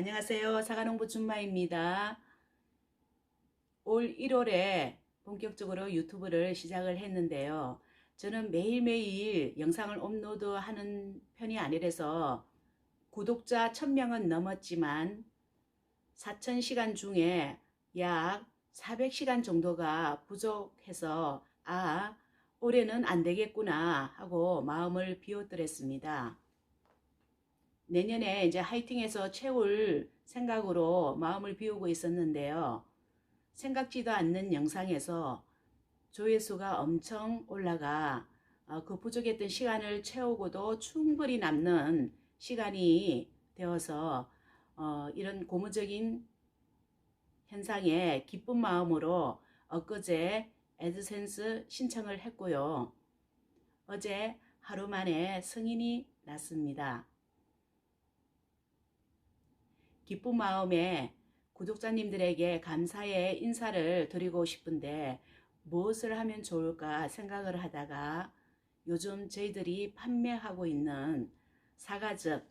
안녕하세요. 사과농부 준마입니다. 올 1월에 본격적으로 유튜브를 시작을 했는데요. 저는 매일매일 영상을 업로드하는 편이 아니라서 구독자 1000명은 넘었지만 4000시간 중에 약 400시간 정도가 부족해서 아 올해는 안 되겠구나 하고 마음을 비웠더랬습니다. 내년에 이제 하이팅해서 채울 생각으로 마음을 비우고 있었는데요. 생각지도 않는 영상에서 조회수가 엄청 올라가 어, 그 부족했던 시간을 채우고도 충분히 남는 시간이 되어서 어, 이런 고무적인 현상에 기쁜 마음으로 엊그제 애드센스 신청을 했고요. 어제 하루 만에 승인이 났습니다. 기쁜 마음에 구독자님들에게 감사의 인사를 드리고 싶은데 무엇을 하면 좋을까 생각을 하다가 요즘 저희들이 판매하고 있는 사과즙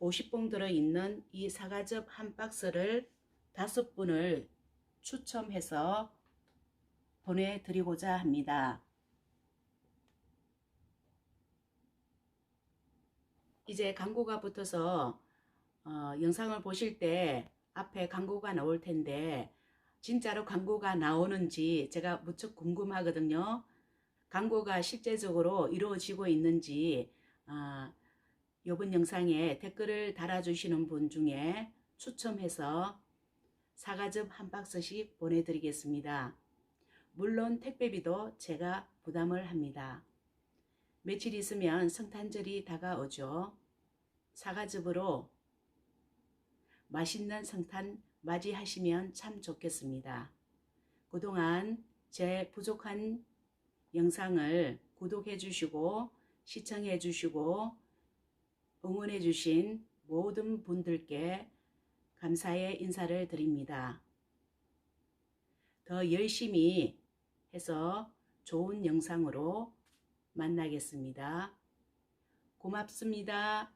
50봉 들어있는 이 사과즙 한 박스를 다섯 분을 추첨해서 보내드리고자 합니다. 이제 광고가 붙어서 어, 영상을 보실 때 앞에 광고가 나올 텐데 진짜로 광고가 나오는지 제가 무척 궁금하거든요. 광고가 실제적으로 이루어지고 있는지 아, 이번 영상에 댓글을 달아주시는 분 중에 추첨해서 사과즙 한 박스씩 보내드리겠습니다. 물론 택배비도 제가 부담을 합니다. 며칠 있으면 성탄절이 다가오죠. 사과즙으로 맛있는 성탄 맞이하시면 참 좋겠습니다. 그동안 제 부족한 영상을 구독해 주시고 시청해 주시고 응원해 주신 모든 분들께 감사의 인사를 드립니다. 더 열심히 해서 좋은 영상으로 만나겠습니다. 고맙습니다.